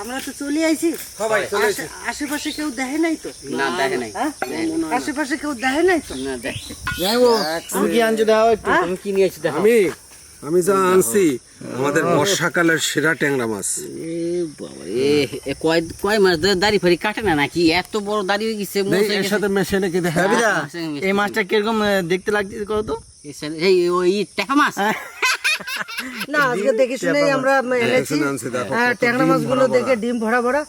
আমরা তো চলে আইছি। সবাই চলে আশে- আশেপাশে কেউ দেখে নাই তো? না দেখে নাই। হ্যাঁ? আশেপাশে কেউ দেখে নাই তো? না তুমি কি আনছো দাও তুমি কি নিয়েছো দেখো আমি আমি যা আনছি আমাদের বর্ষাকালের সেরা ট্যাংরা মাছ। এ বাবা এ এ কয় কয় মাস ধরে দাড়ি ফাড়ি কাটে না নাকি? এত বড় দাড়ি হয়ে গেছে এর সাথে মেশে নাকি দেখা। হ্যাঁ, এই মাছটা কীরকম দেখতে লাগছে কত? এই ওই টাকা মাছ? না আজকে দেখে শুনে আমরা এনেছি। আনছি, দেখো হ্যাঁ, ট্যাংরা মাছগুলো দেখে ডিম ভরা ভরা।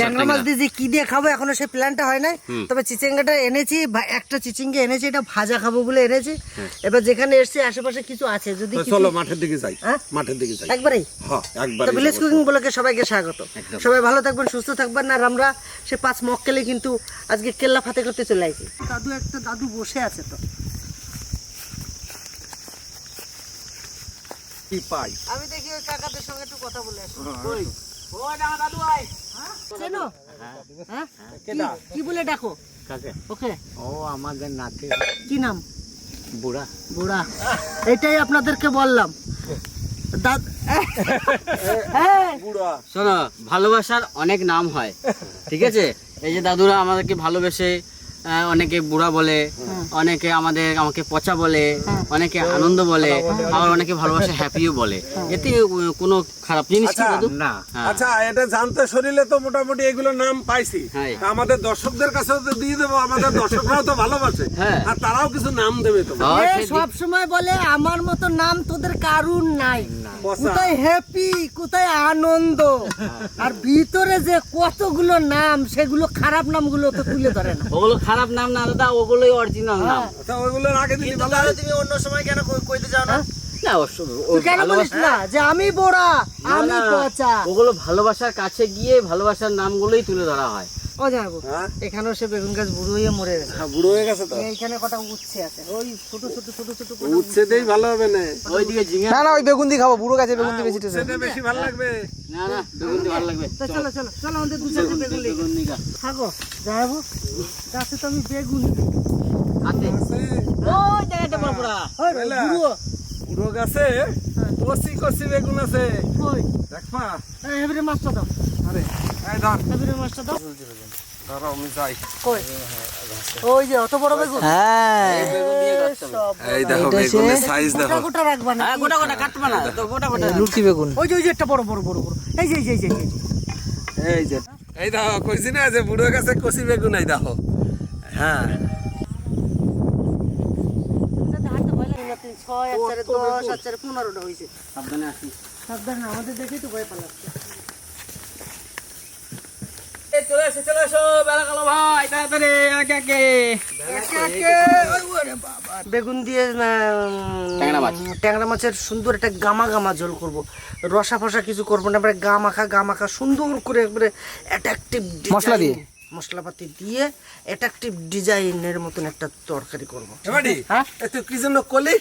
ট্যাংরা মাছ দিয়ে কি দিয়ে খাব এখনও সেই প্ল্যানটা হয় নাই। তবে চিচিঙ্গাটা এনেছি একটা চিচিঙ্গা এনেছি এটা ভাজা খাব বলে এনেছি। এবার যেখানে এসছি আশেপাশে কিছু আছে যদি চলো মাঠের দিকে যাই। হ্যাঁ? মাঠের দিকে যাই। একবারেই? হ্যাঁ একবার ভিলেজ কুকিং বলকে সবাইকে স্বাগত। সবাই ভালো থাকবেন সুস্থ থাকবেন আর আমরা সে পাঁচ মক্কেলে কিন্তু আজকে কেল্লা ফাতে করতে চলে আসি দাদু একটা দাদু বসে আছে তো। কি পাই আমি দেখি ওই কাকাদের সঙ্গে একটু কথা বলে আসি। চেনো হ্যাঁ? কি- কি বলে ডাকো? কাকে? ওকে। ও আমাদের নাতি। কি নাম? বুড়া। বুড়া। এটাই আপনাদেরকে বললাম। দাদ- হ্যাঁ, শোনো ভালোবাসার অনেক নাম হয়। ঠিক আছে? এই যে দাদুরা আমাদেরকে ভালোবেসে অনেকে বুড়া বলে অনেকে আমাদের আমাকে পচা বলে অনেকে আনন্দ বলে আবার অনেকে ভালোবাসা হ্যাপিও বলে। এতে কোনো খারাপ জিনিস আচ্ছা, না। হ্যাঁ। আচ্ছা এটা জানতে শরীরে তো মোটামুটি এগুলো নাম পাইছি। হ্যাঁ। আমাদের দর্শকদের কাছেও তো দিয়ে দেবো আমাদের দর্শকরাও তো ভালোবাসে। হ্যাঁ। আর তারাও কিছু নাম দেবে তো। হ্যাঁ, সব সময় বলে আমার মতো নাম তোদের কারুর নাই। কোথায় হ্যাপি কোথায় আনন্দ? আর ভিতরে যে কতগুলো নাম সেগুলো খারাপ নামগুলো তো তুলে ধরে না। ওগুলো খারাপ নাম না দাদা ওগুলোই অরিজিনাল নাম। ওগুলো আগে দিলি ভালো হয়। তুমি অন্য সময় কেন কইতে যাও না? ওগুলো ভালোবাসার কাছে গিয়ে ভালোবাসার নামগুলোই তুলে ধরা হয়। ও যাব হ্যাঁ? এখানেও সে বেগুন গাছ বুড়ো হয়ে মরে গেছে। হ্যাঁ, বুড়ো হয়ে গেছে তো? এইখানে কটা উচ্ছে আছে। ওই ছোট ছোট ছোট ছোট উচ্ছে। দেই ভালো হবে না। ওইদিকে ঝিঙে না না ওই বেগুন দিয়ে খাব বুড়ো গাছে বেগুন দিয়ে বেশি টেস্ট উচ্ছেটা বেশি ভালো লাগবে। না না বেগুন দিয়ে ভালো লাগবে। চলো চলো চলো আমাদের দু চারটে বেগুন লেগে বেগুন নিগা থাকো যাব গাছে তো আমি বেগুন। আছে ওই জায়গাটা ওই বুড়ো। বুড়ো গাছে কচি কচি বেগুন আছে। কই? দেখবা? এই হেবরে মাছটা দাও। আরে এই ধর। হেবরে মাছটা দাও। ধরো আমি যাই। কই? ওই যে অত বড় বেগুন? হ্যাঁ। বেগুন দিয়ে কাটতে হবে। এই দেখো বেগুনের সাইজ গোটা দেখো। গোটা রাখবা না। হ্যাঁ গোটা গোটা কাটবে না। তো গোটা গোটা। লুচি বেগুন। ওই যে ওই যে একটা বড় বড় বড় বড়। এই যে এই যে এই যে, এই যে। এই কইছি না যে বুড়ো গাছে কচি বেগুন এই দেখো। হ্যাঁ এটা হাতে ভয় লাগে না তিন ছয় আর চারে দশ আর চারে পনেরোটা হয়েছে সাবধানে আসি। সাবধান আমাদের দেখেই তো ভয় পালাচ্ছে। চলে এসো চলে এসো বেলা কালো ভাই তাড়াতাড়ি একে একে। বেগুন দিয়ে ট্যাংরা মাছের সুন্দর একটা গামা গামা ঝোল করব। রসা ফসা কিছু করব না এবারে গা মাখা গা মাখা সুন্দর করে একবারে অ্যাট্রাকটিভ মশলা দিয়ে? মশলাপাতি দিয়ে অ্যাট্রাকটিভ ডিজাইনের মতন একটা তরকারি করব। হ্যাঁ? তুই কি জন্য কলি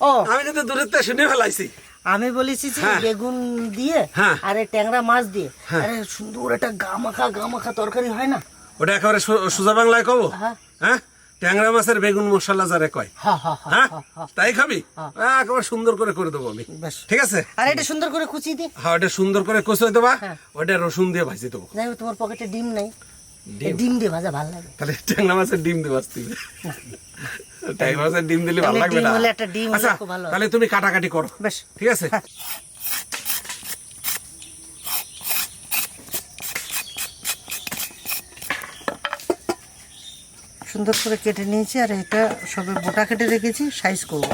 ও। আমি তো দূরের থেকে শুনে ফেলাইছি। আমি বলেছি যে হ্যাঁ। বেগুন দিয়ে হ্যাঁ। আরে ট্যাংরা মাছ দিয়ে। আরে সুন্দর একটা গা মাখা গা মাখা তরকারি হয় না? ওটা একেবারে সোজা বাংলায় কব? হ্যাঁ। হ্যাঁ? ট্যাংরা মাছের বেগুন মশলা যারে কয়। হ্যাঁ? তাই খাবি? হ্যাঁ, একেবারে সুন্দর করে করে দেবো আমি। ঠিক আছে? আর এটা সুন্দর করে কুচি দি। হ্যাঁ ওটা সুন্দর করে কষে দেবা। হ্যাঁ। ওটা রসুন দিয়ে ভাজি দেবো। যাই তোমার পকেটে ডিম নাই। ডিম? দিয়ে ভাজা ভালো লাগে। তাহলে ট্যাংরা মাছের ডিম দেবো তুই। ট্যাংরা মাছের ডিম দিলে ভালো তাহলে লাগবে না একটা ডিম আচ্ছা। তাহলে তুমি কাটাকাটি করো বেশ ঠিক আছে। সুন্দর করে কেটে নিয়েছি আর এটা সবে বোটা কেটে রেখেছি সাইজ করব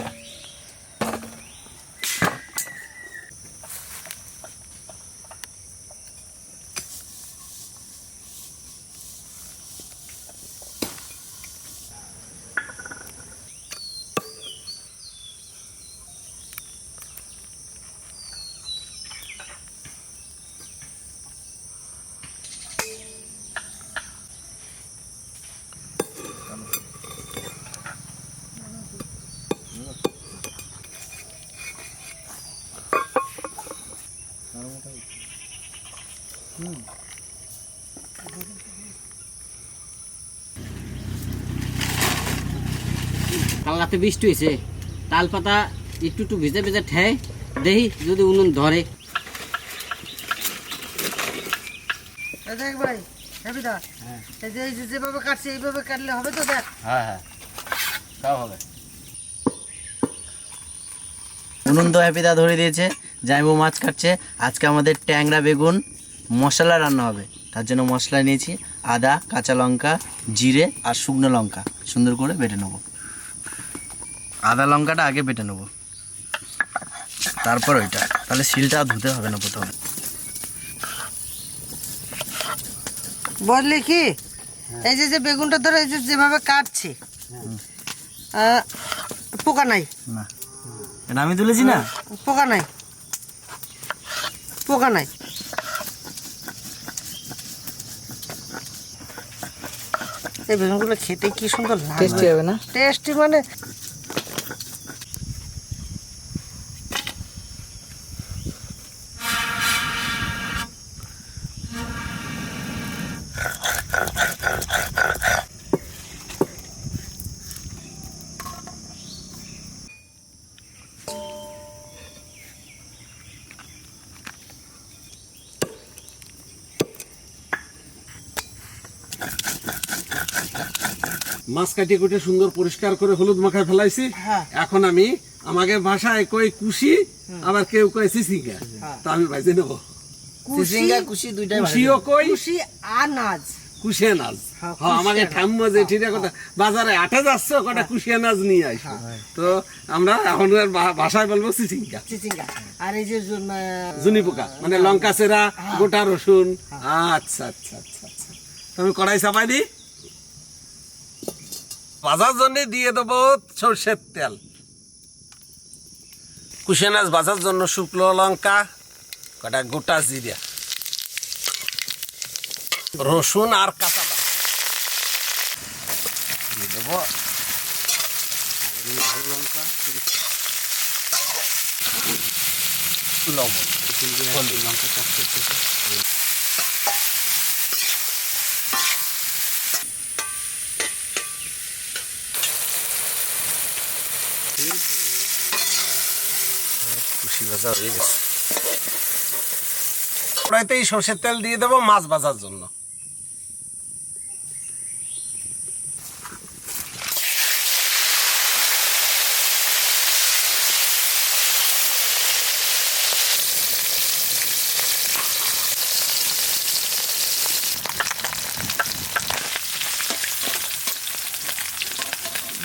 কাল রাতে বৃষ্টি হয়েছে। তাল পাতা একটু একটু ভিজে ভিজে ঠেয় দেখি যদি উনুন ধরে। দেখ ভাই হ্যাপিদা এই যে এই যেভাবে কাটছে এইভাবে কাটলে হবে তো দেখ। হ্যাঁ হ্যাঁ। সব হবে। উনুন তো হ্যাপিদা ধরে দিয়েছে। জাইবু মাছ কাটছে। আজকে আমাদের ট্যাংরা বেগুন মশলা রান্না হবে। তার জন্য মশলা নিয়েছি আদা কাঁচা লঙ্কা জিরে আর শুকনো লঙ্কা। সুন্দর করে বেটে নেব। আদা লঙ্কাটা আগে বেটে নেব। তারপর ওইটা। তাহলে শিলটা ধুতে হবে না প্রথমে। বললি কি? এই যে যে বেগুনটা ধরে এই যে যেভাবে কাটছে পোকা নাই। না। এটা আমি তুলেছি না? পোকা নাই। পোকা নাই। এই বেগুনগুলো খেতে কি সুন্দর টেস্টি হবে না? টেস্টি মানে মাছ কাটিয়ে কুটে সুন্দর পরিষ্কার করে হলুদ মাখায় ফেলাইছি। হ্যাঁ। এখন আমি আমাকে ভাষায় কই কুশি আবার কেউ কয় সিসিঙ্গা। তো আমি ভাইজে নেব। চিচিঙ্গা কুশি দুইটাই কুশিও কই? খুশি আনাজ কুশিয়া নাজ। হ্যাঁ, হ্যাঁ আমাকে ঠাম্মা যে ঠিক কথা বাজারে আটে যাচ্ছ কটা কুশিয়া নাজ নিয়ে আইস। তো আমরা এখন ভাষায় বলব সিসিঙ্গা। চিচিঙ্গা আর এই যে জুনি পোকা মানে লঙ্কা চেরা গোটা রসুন। আচ্ছা আচ্ছা আচ্ছা আচ্ছা। তুমি কড়াই চাপাই দি। ভাজার জন্য দিয়ে দেবো সর্ষের তেল। কুশিয়ানাজ ভাজার জন্য শুকনো লঙ্কা, কটা গোটা জিরা, রসুন আর কাঁচা লঙ্কা। দিয়ে দেবো আর এই লঙ্কা লবণ। হলুদ। চারটে খুশি ভাজা হয়ে গেছে। কড়াইতেই সর্ষের তেল দিয়ে দেবো মাছ ভাজার জন্য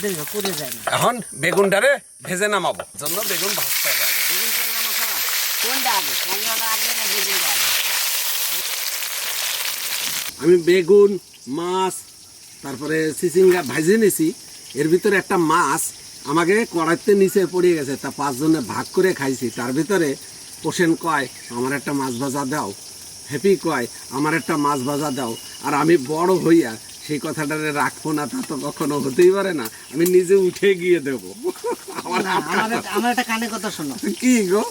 দেখো পুড়ে যায় না। এখন বেগুনটারে ভেজে নামাবো। জন্য বেগুন ভাজতে হবে। কোনটা আগে? ট্যাংরাটা আগে না বেগুনটা আগে? আমি বেগুন মাছ তারপরে চিচিঙ্গা ভাজে নিছি। এর ভিতরে একটা মাছ আমাকে কড়াইতে নিচে পড়ে গেছে। তা পাঁচজনে ভাগ করে খাইছি। তার ভিতরে পোষেন কয় আমার একটা মাছ ভাজা দাও। হ্যাপি কয় আমার একটা মাছ ভাজা দাও। আর আমি বড় হইয়া সেই কথাটারে রাখব না তা তো কখনো হতেই পারে না। আমি নিজে উঠে গিয়ে দেবো। আমার একটা- কানে কথা শোনো। কি গো?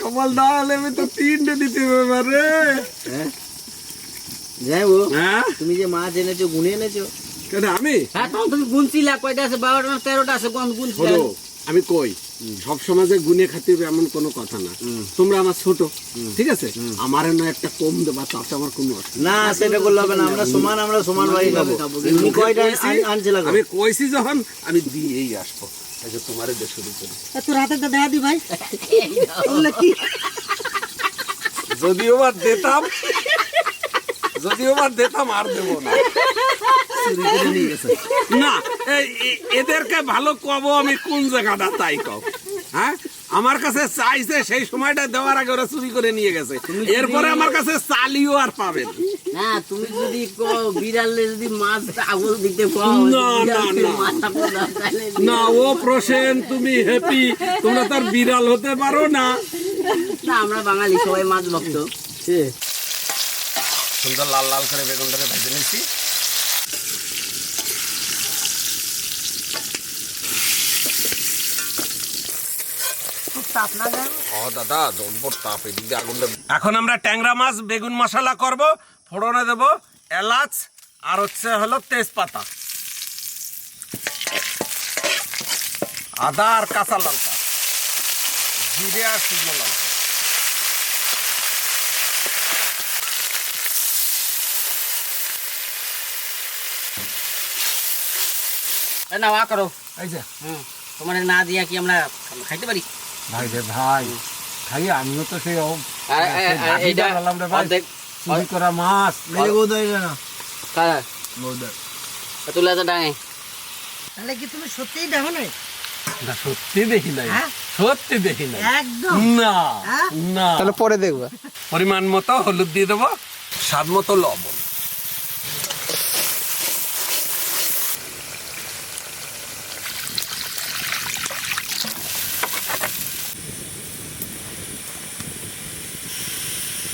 কপাল আমি তো তিনটে দিতে পারে যাইবু হ্যাঁ? তুমি যে মাছ এনেছো গুনে এনেছো। কেন আমি? হ্যাঁ তখন তুমি গুনছিলা কয়টা আছে? বারোটা না তেরোটা আছে? গুনছিলা? আমি কই সব সমাজে গুনে খাতে হবে এমন কোনো কথা না। তোমরা আমার ছোট ঠিক আছে? আমার না একটা কম দেবা তাতে আমার কোনো না সেটা করলে হবে না আমরা সমান আমরা সমান ভাই খাব। তুমি কয়টা আন- আনছে আমি কইছি যখন আমি দিয়েই আসব। যে তোমার দিয়ে শুরু করি। এ, তোর হাতে তো দেখা দি ভাই। বললে কি? যদিও বা দিতাম যদিও বা দিতাম আর দেবো না। চুরি করে নিয়ে গেছে না এদেরকে ভালো কব আমি কোন জায়গাটা তাই কব হ্যাঁ? আমার কাছে চাইছে সেই সময়টা দেওয়ার আগে ওরা চুরি করে নিয়ে গেছে। এরপরে আমার কাছে চালিও আর পাবেন হ্যাঁ তুমি যদি বিড়ালে যদি মাছ আগুন দিতে না, না, না। না ও প্রসেন তুমি হ্যাপি তোমরা তার বিড়াল হতে পারো না। না আমরা বাঙালি সবাই মাছ ভক্ত। সুন্দর লাল লাল করে বেগুনটাকে ভেজে নিচ্ছি খুব তাপ না যায় ও দাদা জম্বর তাপ এদিকে আগুনটা এখন আমরা ট্যাংরা মাছ বেগুন মশলা করব ফোড়নে দেব এলাচ আর হচ্ছে হলো তেজপাতা। আদা আর কাঁচা লঙ্কা। জিরে আর শুকনো লঙ্কা। না ওয়া করো। এই যে। হুম তোমার না দিয়া কি আমরা খাইতে পারি? ভাই রে ভাই খাই আমিও তো সেই চুরি করা মাছ। কারা? তুলে তো ডাঙে। তাহলে কি তুমি সত্যিই দেখো নাই? না সত্যি দেখি নাই। হ্যাঁ? সত্যি দেখি নাই। একদম। না হ্যাঁ? না। তাহলে পরে দেখবা। পরিমাণ মতো হলুদ দিয়ে দেবো স্বাদ মতো লবণ।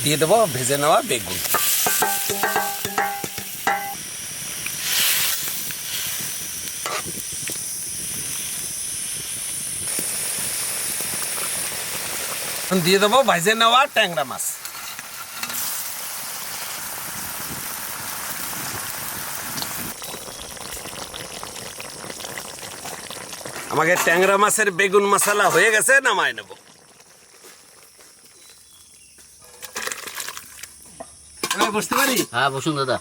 দিয়ে দেবো ভেজে নেওয়া বেগুন। দিয়ে দেবো ভেজে নেওয়া ট্যাংরা মাছ। আমাকে ট্যাংরা মাছের বেগুন মশলা হয়ে গেছে, নামায় নেব। বসতে পারি? হ্যাঁ বসুন দাদা।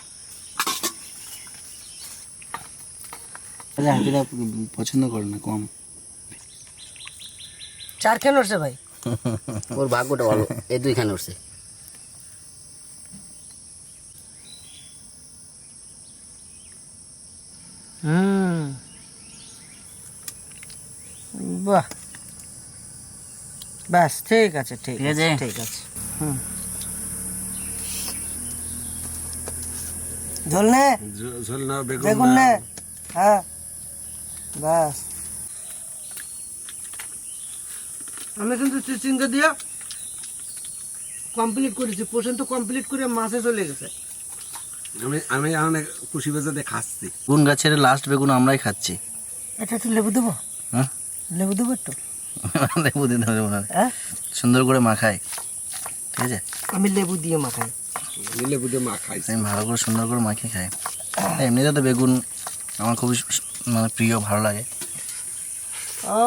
হাতিরা পছন্দ করে না কম। চার উঠছে ভাই। ওর ভাগ্যটা ভালো এই দুইখানে উঠছে। হুম। বাহ। ব্যাস ঠিক আছে ঠিক ঠিক আছে। আছে? ঠিক আছে। হুম। ঝোল নে ঝোল না বেগুন নে হ্যাঁ। ব্যাস আমি কিন্তু চিচিঙ্গা দিয়া কমপ্লিট করেছি। পোষণ তো কমপ্লিট করে মাছে চলে গেছে। আমি আমি অনেক খুশি বেজাতে খাচ্ছি। বেগুন গাছের লাস্ট বেগুন আমরাই খাচ্ছি। এটা একটু লেবু দেবো? হ্যাঁ? লেবু দেবো একটু? লেবু দিতে হবে হ্যাঁ? সুন্দর করে মাখাই। ঠিক আছে? আমি লেবু দিয়ে মাখাই। আমি ভালো করে সুন্দর করে মাখিয়ে খাই। এমনিতে তো বেগুন আমার খুবই মানে প্রিয় ভালো লাগে। ও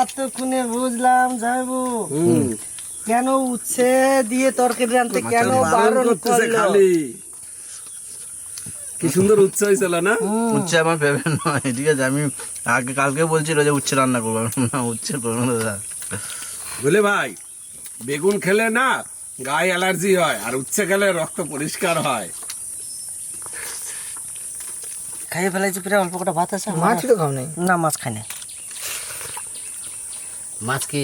এতক্ষণে বুঝলাম যাইবো কেন উচ্ছে দিয়ে তরকারি আনতে কেন বারণ করল? খালি। কি সুন্দর উচ্চ হয়েছিল না? উচ্ছে আমার ফেভারিট নয় ঠিক আছে? আমি আগে কালকে বলছিল যে উচ্ছে রান্না করব। না উচ্ছে করব না দাদা। বুঝলে ভাই বেগুন খেলে না গায়ে অ্যালার্জি হয় আর উচ্ছে খেলে রক্ত পরিষ্কার হয়। খাইয়ে ফেলাইছি প্রায় অল্প কটা ভাত আছে? মাছ তো খাও নাই। না মাছ খাই নাই। মাছ কি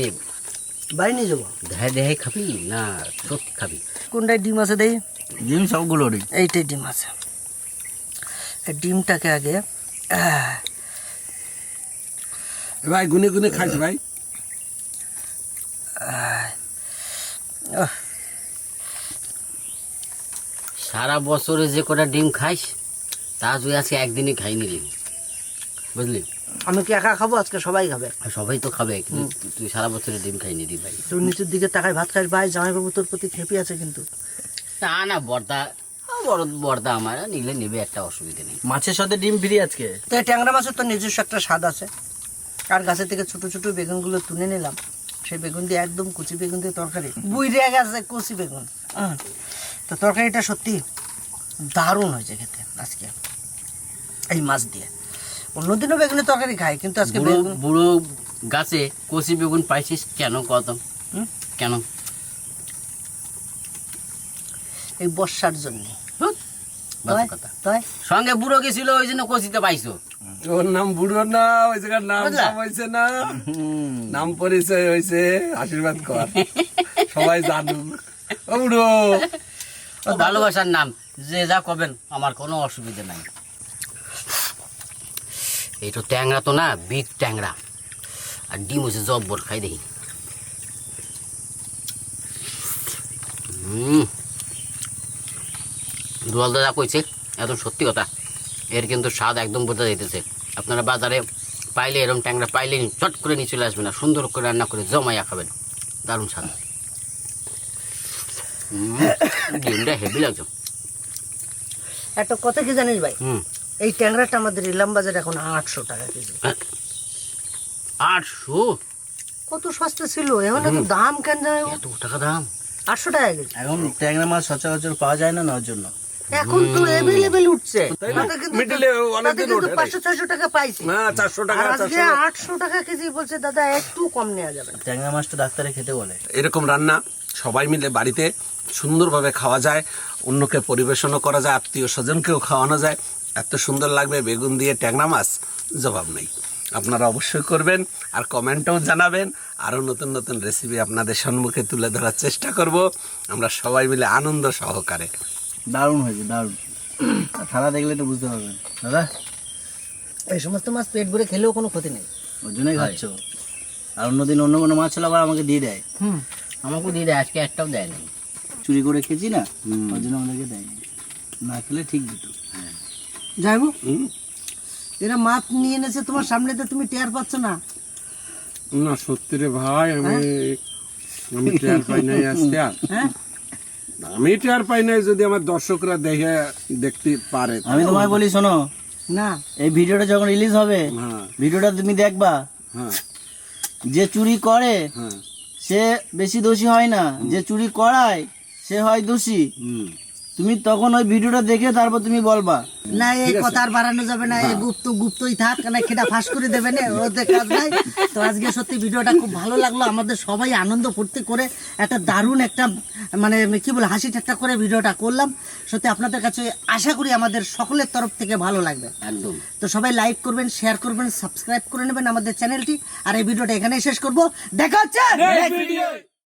বাড়ি নিয়ে যাব। দেখাই দেখাই খাবি না সত্যি খাবি? কোনটায় ডিম আছে দেই? জিম সবগুলোরই এইটাই ডিম আছে। এই ডিমটাকে আগে ভাই গুনে গুনে খাইস ভাই। আহ, সারা বছরে যে কটা ডিম খাইস তা তুই আজকে একদিনই খাই নিলি বুঝলি? আমি কি একা খাব? আজকে সবাই খাবে। সবাই তো খাবে তুই সারা বছরে ডিম খাই নিলি ভাই। তোর নিচের দিকে তাকায় ভাত খাস ভাই জামাইবাবু তোর প্রতি খেপি আছে কিন্তু। তা না বর্দা বড় বর্দা আমার নিলে নেবে একটা অসুবিধা নেই। মাছের সাথে ডিম ফ্রি আজকে? তো এই ট্যাংরা মাছের তো নিজস্ব একটা স্বাদ আছে। আর গাছের থেকে ছোট ছোট বেগুনগুলো তুলে নিলাম। সেই বেগুন দিয়ে একদম কুচি বেগুন দিয়ে তরকারি। বুইরে গেছে কচি বেগুন। তো তরকারিটা সত্যি দারুণ হয়েছে খেতে আজকে। এই মাছ দিয়ে। অন্যদিনও বেগুনের তরকারি খাই কিন্তু আজকে বুড়ো গাছে কচি বেগুন পাইছিস কেন কত হুম? কেন? এই বর্ষার জন্য। সঙ্গে বুড়ো গেছিল ওই জন্য কচিতে পাইছো। ওর নাম বুড়ো না ওই জায়গার নাম? হয়েছে না। নাম পরিচয় হয়েছে আশীর্বাদ কর। সবাই জানুক। ও বুড়ো ভালোবাসার নাম যে যা কবেন আমার কোনো অসুবিধা নাই। এই তো ট্যাংরা তো না বিগ ট্যাংরা। আর ডিম হচ্ছে জব্বর খাই দেখি। হুম দুয়াল দাদা কইছে একদম সত্যি কথা এর কিন্তু স্বাদ একদম বোঝা যাইতেছে। আপনারা বাজারে পাইলে এরকম ট্যাংরা পাইলে চট করে নিয়ে চলে আসবেন আর সুন্দর করে রান্না করে জমাইয়া খাবেন। দারুণ স্বাদ। ডিমটা হেভি লাগছে। একটা কথা কি জানিস ভাই? এই ট্যাংরাটা আমাদের ইলাম বাজারে এখন আটশো টাকা কেজি। আটশো? কত সস্তা ছিল? এখন এত দাম কেন জানো? এত টাকা দাম? আটশো টাকা কেজি। এখন ট্যাংরা মাছ সচরাচর পাওয়া যায় না ওর জন্য। এখন তো এভেলেবেল উঠছে। মিডলে অনেক তাতে দিন কিন্তু পাঁচশো ছয়শো টাকা পাইছি। হ্যাঁ চারশো টাকা আজকে চারশো। আটশো টাকা কেজি বলছে দাদা একটু কম নেওয়া যাবে না। ট্যাংরা মাছটা ডাক্তারে খেতে বলে। এরকম রান্না সবাই মিলে বাড়িতে সুন্দরভাবে খাওয়া যায় অন্যকে পরিবেশনও করা যায় আত্মীয় স্বজনকেও খাওয়ানো যায়। এত সুন্দর লাগবে বেগুন দিয়ে ট্যাংরা মাছ? জবাব নেই। আপনারা অবশ্যই করবেন আর কমেন্টও জানাবেন। আরও নতুন নতুন রেসিপি আপনাদের সম্মুখে তুলে ধরার চেষ্টা করব। আমরা সবাই মিলে আনন্দ সহকারে। দারুণ হয়েছে দারুণ। থালা দেখলে তো বুঝতে পারবেন। দাদা? এই সমস্ত মাছ পেট ভরে খেলেও কোনো ক্ষতি নেই। ওর জন্যই খাচ্ছ। আর অন্যদিন অন্য কোনো মাছ হলে আবার আমাকে দিয়ে দেয়। হুম। আমাকেও দিয়ে দেয় আজকে একটাও দেয়নি চুরি করে খেয়েছি না ওর জন্য আমাদেরকে দেয়নি। না খেলে ঠিক দিত যাইবো হুম? এরা মাছ নিয়ে এনেছে তোমার সামনে তো তুমি টের পাচ্ছ না। না সত্যি রে ভাই আমি আমি টের পাই নাই আজকে আর। হ্যাঁ? আমি টের পাই নাই যদি আমার দর্শকরা দেখে দেখতে পারে। আমি তোমায় বলি শোনো। না। এই ভিডিওটা যখন রিলিজ হবে হ্যাঁ। ভিডিওটা তুমি দেখবা। হ্যাঁ। যে চুরি করে হ্যাঁ। সে বেশি দোষী হয় না। যে চুরি করায় সে হয় দোষী। তুমি তখন ওই ভিডিওটা দেখে তারপর তুমি বলবা। না এই কথা আর বাড়ানো যাবে না এই গুপ্ত গুপ্তই থাক না খেটা ফাঁস করে দেবে না ওতে কাজ নাই। তো আজকে সত্যি ভিডিওটা খুব ভালো লাগল আমাদের সবাই আনন্দ ফুর্তি করে একটা দারুণ একটা মানে কি বলে হাসি ঠাট্টা করে ভিডিওটা করলাম। সত্যি আপনাদের কাছে আশা করি আমাদের সকলের তরফ থেকে ভালো লাগবে। একদম। তো সবাই লাইক করবেন শেয়ার করবেন সাবস্ক্রাইব করে নেবেন আমাদের চ্যানেলটি। আর এই ভিডিওটা এখানেই শেষ করব। দেখা হচ্ছে।